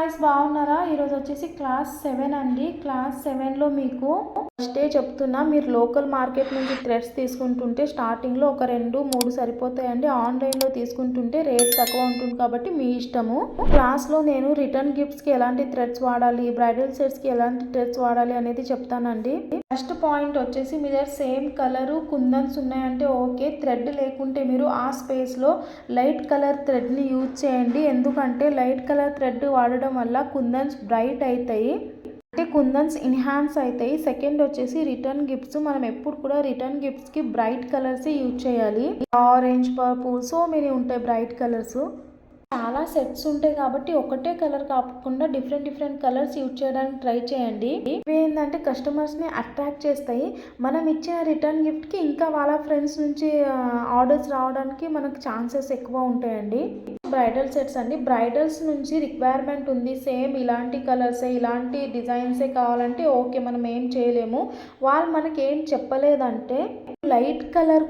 Guys బాగున్నారా? ఈరోజు వచ్చేసి క్లాస్ సెవెన్ అండి. క్లాస్ సెవెన్లో మీకు ఫస్టే చెప్తున్నా మీరు లోకల్ మార్కెట్ నుంచి థ్రెడ్స్ తీసుకుంటుంటే స్టార్టింగ్లో ఒక రెండు మూడు సరిపోతాయండి. ఆన్లైన్లో తీసుకుంటుంటే రేట్ తక్కువ ఉంటుంది కాబట్టి మీ ఇష్టము. క్లాస్లో నేను రిటర్న్ గిఫ్ట్స్కి ఎలాంటి థ్రెడ్స్ వాడాలి బ్రైడల్ సెట్స్కి ఎలాంటి థ్రెడ్స్ వాడాలి అనేది చెప్తానండి. ఫస్ట్ పాయింట్ వచ్చేసి మీ దగ్గర సేమ్ కలరు కుందన్స్ ఉన్నాయంటే ఓకే. థ్రెడ్ లేకుంటే మీరు ఆ స్పేస్లో లైట్ కలర్ థ్రెడ్ని యూజ్ చేయండి. ఎందుకంటే లైట్ కలర్ థ్రెడ్ వాడడం వల్ల కుందన్స్ బ్రైట్ అవుతాయి అంటే కుందన్స్ ఇన్హాన్స్ అవుతాయి సెకండ్ వచ్చేసి రిటర్న్ గిఫ్ట్స్. మనం ఎప్పుడు కూడా రిటర్న్ గిఫ్ట్స్కి బ్రైట్ కలర్స్ యూజ్ చేయాలి. ఆరెంజ్ పర్పుల్ సో మెనీ ఉంటాయి బ్రైట్ కలర్స్. చాలా సెట్స్ ఉంటాయి కాబట్టి ఒకటే కలర్ కాకుండా డిఫరెంట్ డిఫరెంట్ కలర్స్ యూజ్ చేయడానికి ట్రై చేయండి. ఇవి ఏంటంటే కస్టమర్స్ని అట్రాక్ట్ చేస్తాయి. మనం ఇచ్చిన రిటర్న్ గిఫ్ట్కి ఇంకా వాళ్ళ ఫ్రెండ్స్ నుంచి ఆర్డర్స్ రావడానికి మనకు ఛాన్సెస్ ఎక్కువ ఉంటాయండి. బ్రైడల్ సెట్స్ అండి. బ్రైడల్స్ నుంచి రిక్వైర్మెంట్ ఉంది. సేమ్ ఇలాంటి కలర్సే ఇలాంటి డిజైన్సే కావాలంటే ఓకే మనం ఏం చేయలేము. వాళ్ళు మనకి ఏం చెప్పలేదంటే లైట్ కలర్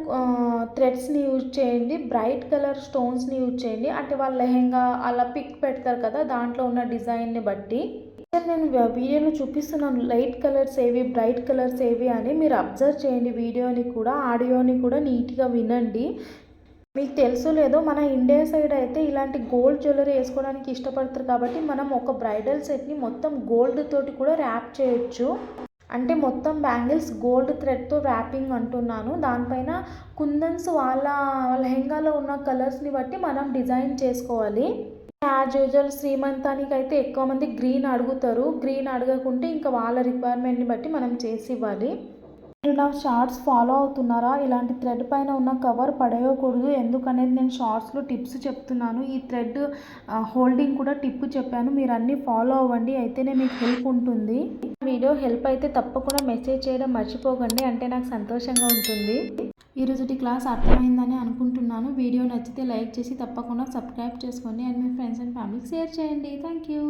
థ్రెడ్స్ని యూజ్ చేయండి బ్రైట్ కలర్ స్టోన్స్ని యూజ్ చేయండి. అంటే వాళ్ళు లెహెంగా అలా పిక్ పెడతారు కదా దాంట్లో ఉన్న డిజైన్ని బట్టి. నేను వీడియోలో చూపిస్తున్నాను లైట్ కలర్స్ ఏవి బ్రైట్ కలర్స్ ఏవి అని. మీరు అబ్జర్వ్ చేయండి వీడియోని కూడా ఆడియోని కూడా నీట్గా వినండి. మీకు తెలుసు లేదో మన ఇండియా సైడ్ అయితే ఇలాంటి గోల్డ్ జ్యువెలరీ వేసుకోవడానికి ఇష్టపడతారు కాబట్టి మనం ఒక బ్రైడల్ సెట్ని మొత్తం గోల్డ్ తోటి కూడా ర్యాప్ చేయొచ్చు. అంటే మొత్తం బ్యాంగిల్స్ గోల్డ్ థ్రెడ్తో ర్యాపింగ్ అంటున్నాను. దానిపైన కుందన్స్ వాళ్ళ లెహెంగాలో ఉన్న కలర్స్ని బట్టి మనం డిజైన్ చేసుకోవాలి. యాజ్ యూజువల్ శ్రీమంతానికి అయితే ఎక్కువ మంది గ్రీన్ అడుగుతారు. గ్రీన్ అడగకుంటే ఇంకా వాళ్ళ రిక్వైర్మెంట్ని బట్టి మనం చేసి ఇవ్వాలి. మీరు నా షార్ట్స్ ఫాలో అవుతున్నారా? ఇలాంటి థ్రెడ్ పైన ఉన్న కవర్ పడేయకూడదు. ఎందుకనేది నేను షార్ట్స్లో టిప్స్ చెప్తున్నాను. ఈ థ్రెడ్ హోల్డింగ్ కూడా టిప్ చెప్పాను. మీరు అన్నీ ఫాలో అవ్వండి. అయితేనే మీకు హెల్ప్ ఉంటుంది. వీడియో హెల్ప్ అయితే తప్పకుండా మెసేజ్ చేయడం మర్చిపోకండి. అంటే నాకు సంతోషంగా ఉంటుంది. ఈరోజుటి క్లాస్ అర్థమైందని అనుకుంటున్నాను. వీడియో నచ్చితే లైక్ చేసి తప్పకుండా సబ్స్క్రైబ్ చేసుకోండి. అండ్ మీ ఫ్రెండ్స్ అండ్ ఫ్యామిలీకి షేర్ చేయండి. Thank you.